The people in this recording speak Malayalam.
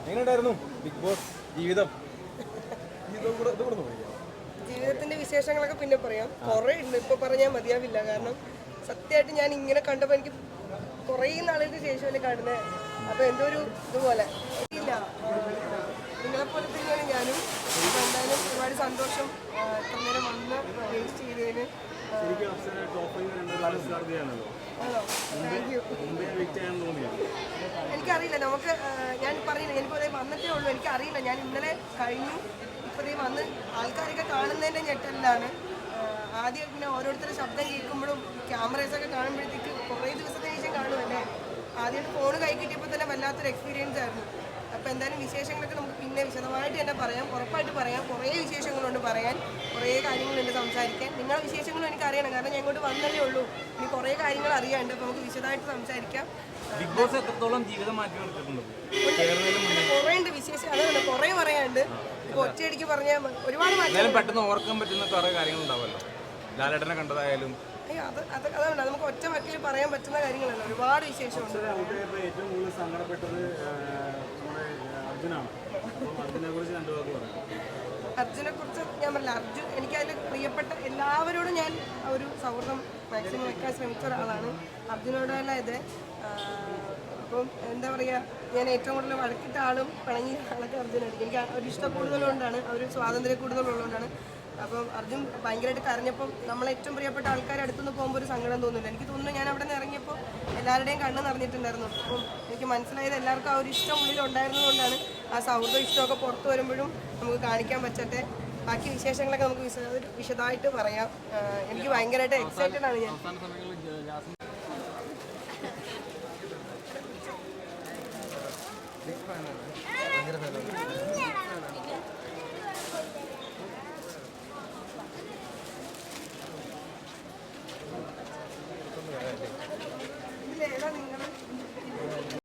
എങ്ങനെയുണ്ടായിരുന്നു ബിഗ് ബോസ് ജീവിതം? ജീവിതത്തിന്റെ വിശേഷങ്ങളൊക്കെ പിന്നെ പറയാം. കുറെ ഉണ്ട്. ഇപ്പൊ പറഞ്ഞാൽ മതിയാവില്ല. കാരണം സത്യമായിട്ട് ഞാൻ ഇങ്ങനെ കണ്ടപ്പോ എനിക്ക് കുറെ നാളുകൾക്ക് ശേഷമല്ലേ കാണുന്നത് അപ്പൊ എന്തോ ഒരു ഇതുപോലെ. ഇല്ല. നിങ്ങളെ പോലെ തന്നെയാണ് ഞാനും. എന്തായാലും ഒരുപാട് സന്തോഷം. ഇത്ര നേരം വന്ന് വേസ്റ്റ് ചെയ്തതിന് ശരിക്കും അപ്സര ടോപ്പ് തോന്നിയോ? എനിക്കറിയില്ല. നമുക്ക് ഞാൻ പറയുന്നത് എനിക്ക് അതേ വന്നിട്ടേ ഉള്ളൂ. എനിക്കറിയില്ല. ഞാൻ ഇന്നലെ കഴിഞ്ഞു. ഇപ്പോഴേ വന്ന് ആൾക്കാരൊക്കെ കാണുന്നതിന്റെ ഞെട്ടലിലാണ്. ആദ്യം പിന്നെ ഓരോരുത്തരുടെ ശബ്ദം കേൾക്കുമ്പോഴും ക്യാമറേസൊക്കെ കാണുമ്പോഴത്തേക്ക് കുറേ ദിവസത്തിന് ശേഷം കാണുമല്ലേ ആദ്യമായിട്ട് ഫോൺ കൈ കിട്ടിയപ്പോൾ തന്നെ വല്ലാത്തൊരു എക്സ്പീരിയൻസ് ആയിരുന്നു. അപ്പോൾ എന്തായാലും വിശേഷങ്ങളൊക്കെ നമുക്ക് പിന്നെ വിശദമായിട്ട് തന്നെ പറയാം ഉറപ്പായിട്ട് പറയാം. കുറേ വിശേഷങ്ങളുണ്ട് പറയാൻ കുറേ കാര്യങ്ങളുണ്ട് സംസാരിക്കാൻ. നിങ്ങളുടെ വിശേഷങ്ങളും എനിക്ക് അറിയണം കാരണം ഞാൻ ഇങ്ങോട്ട് വന്നതേ ഉള്ളൂ. ഇനി കുറേ കാര്യങ്ങൾ അറിയാണ്ട് അപ്പോൾ നമുക്ക് വിശദമായിട്ട് സംസാരിക്കാം. ബിഗ് ബോസ് എത്രത്തോളം ജീവിതം മാറ്റി കുറേ ഉണ്ട് വിശേഷം. അതുകൊണ്ട് കുറേ പറയാനുണ്ട്. ഇപ്പോൾ ഒറ്റയടിക്ക് പറഞ്ഞാൽ ഒരുപാട് മാറ്റം പെട്ടെന്ന് ഓർക്കാൻ പറ്റുന്ന കുറേ കാര്യങ്ങളുണ്ടാവുമല്ലോ ലാലേട്ടനെ കണ്ടതായാലും. അയ്യോ അത് അത് നമുക്ക് ഒറ്റ വാക്കിൽ പറയാൻ പറ്റുന്ന കാര്യങ്ങളല്ല. ഒരുപാട് വിശേഷമുണ്ട്. ഏറ്റവും കൂടുതൽ സങ്കടപ്പെട്ടത് നമ്മുടെ അർജുനാണ് അർജുനെ കുറിച്ച് ഞാൻ പറഞ്ഞില്ല അർജുൻ എനിക്ക് അതിൽ പ്രിയപ്പെട്ട എല്ലാവരോടും ഞാൻ ഒരു സൗഹൃദം മാക്സിമം വെക്കാൻ ശ്രമിച്ച ഒരാളാണ്. അർജുനോടല്ല ഇത് അപ്പം എന്താ പറയുക ഞാൻ ഏറ്റവും കൂടുതൽ വഴക്കിട്ട ആളും പിണങ്ങിയ ആളൊക്കെ അർജുനായിരിക്കും. എനിക്ക് ഒരു ഇഷ്ടം കൂടുതലുകൊണ്ടാണ് ഒരു സ്വാതന്ത്ര്യം കൂടുതലുള്ളതുകൊണ്ടാണ്. അപ്പം അർജുൻ ഭയങ്കരമായിട്ട് കരഞ്ഞപ്പം നമ്മളെ ഏറ്റവും പ്രിയപ്പെട്ട ആൾക്കാരെ അടുത്തുനിന്ന് പോകുമ്പോൾ ഒരു സങ്കടം തോന്നുന്നില്ല. എനിക്ക് തോന്നുന്നു ഞാൻ അവിടെ നിന്ന് ഇറങ്ങിയപ്പോൾ എല്ലാവരുടെയും കണ്ണ് നിറഞ്ഞിട്ടുണ്ടായിരുന്നു. അപ്പം എനിക്ക് മനസ്സിലായത് എല്ലാവർക്കും ആ ഒരു ഇഷ്ടം ഉള്ളിൽ ഉണ്ടായിരുന്നതുകൊണ്ടാണ് ആ സൗഹൃദ ഇഷ്ടമൊക്കെ പുറത്ത് വരുമ്പോഴും നമുക്ക് കാണിക്കാൻ പറ്റട്ടെ. ബാക്കി വിശേഷങ്ങളൊക്കെ നമുക്ക് വിശദ വിശദമായിട്ട് പറയാം. എനിക്ക് ഭയങ്കരമായിട്ട് എക്സൈറ്റഡ് ആണ് ഞാൻ.